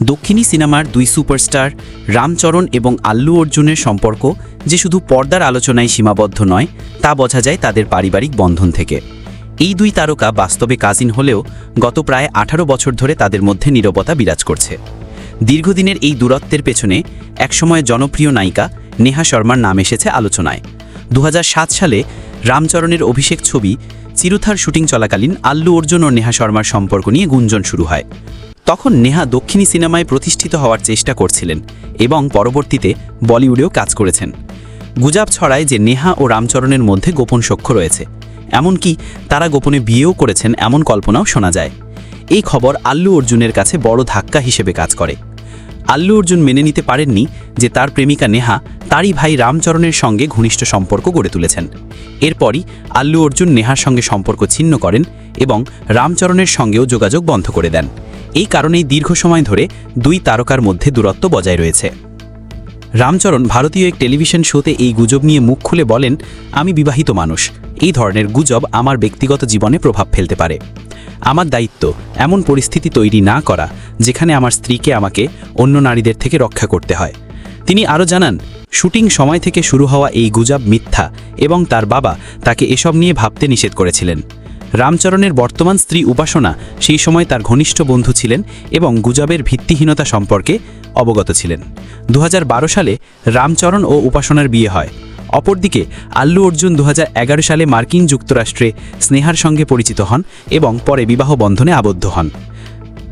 দক্ষিণী সিনেমার দুই সুপারস্টার রামচরণ এবং আল্লু অর্জুনের সম্পর্ক যে শুধু পর্দার আলোচনায় সীমাবদ্ধ নয়, তা বোঝা যায় তাদের পারিবারিক বন্ধন থেকে। এই দুই তারকা বাস্তবে কাজিন হলেও গত প্রায় আঠারো বছর ধরে তাদের মধ্যে নীরবতা বিরাজ করছে। দীর্ঘদিনের এই দূরত্বের পেছনে একসময় জনপ্রিয় নায়িকা নেহা শর্মার নাম এসেছে আলোচনায়। দু হাজার সাত সালে রামচরণের অভিষেক ছবি চিরুথার শুটিং চলাকালীন আল্লু অর্জুন ও নেহা শর্মার সম্পর্ক নিয়ে গুঞ্জন শুরু হয়। তখন নেহা দক্ষিণী সিনেমায় প্রতিষ্ঠিত হওয়ার চেষ্টা করছিলেন এবং পরবর্তীতে বলিউডেও কাজ করেছেন। গুজাব ছড়ায় যে নেহা ও রামচরণের মধ্যে গোপন সখ্য রয়েছে, এমনকি তারা গোপনে বিয়েও করেছেন এমন কল্পনাও শোনা যায়। এই খবর আল্লু অর্জুনের কাছে বড় ধাক্কা হিসেবে কাজ করে। আল্লু অর্জুন মেনে নিতে পারেননি যে তার প্রেমিকা নেহা তারই ভাই রামচরণের সঙ্গে ঘনিষ্ঠ সম্পর্ক গড়ে তুলেছেন। এরপরই আল্লু অর্জুন নেহার সঙ্গে সম্পর্ক ছিন্ন করেন এবং রামচরণের সঙ্গেও যোগাযোগ বন্ধ করে দেন। এই কারণেই দীর্ঘ সময় ধরে দুই তারকার মধ্যে দূরত্ব বজায় রয়েছে। রামচরণ ভারতীয় এক টেলিভিশন শোতে এই গুজব নিয়ে মুখ খুলে বলেন, আমি বিবাহিত মানুষ। এই ধরনের গুজব আমার ব্যক্তিগত জীবনে প্রভাব ফেলতে পারে। আমার দায়িত্ব এমন পরিস্থিতি তৈরি না করা, যেখানে আমার স্ত্রীকে আমাকে অন্য নারীদের থেকে রক্ষা করতে হয়। তিনি আরও জানান, শুটিং সময় থেকে শুরু হওয়া এই গুজব মিথ্যা এবং তার বাবা তাকে এসব নিয়ে ভাবতে নিষেধ করেছিলেন। রামচরণের বর্তমান স্ত্রী উপাসনা সেই সময় তার ঘনিষ্ঠ বন্ধু ছিলেন এবং গুজবের ভিত্তিহীনতা সম্পর্কে অবগত ছিলেন। দু হাজার বারো সালে রামচরণ ও উপাসনার বিয়ে হয়। অপরদিকে আল্লু অর্জুন দু হাজার এগারো সালে মার্কিন যুক্তরাষ্ট্রে স্নেহার সঙ্গে পরিচিত হন এবং পরে বিবাহ বন্ধনে আবদ্ধ হন।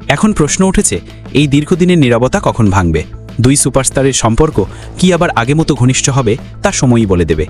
এখন প্রশ্ন উঠেছে, এই দীর্ঘদিনের নীরবতা কখন ভাঙবে? দুই সুপারস্টারের সম্পর্ক কি আবার আগে মতো ঘনিষ্ঠ হবে, তা সময়ই বলে দেবে।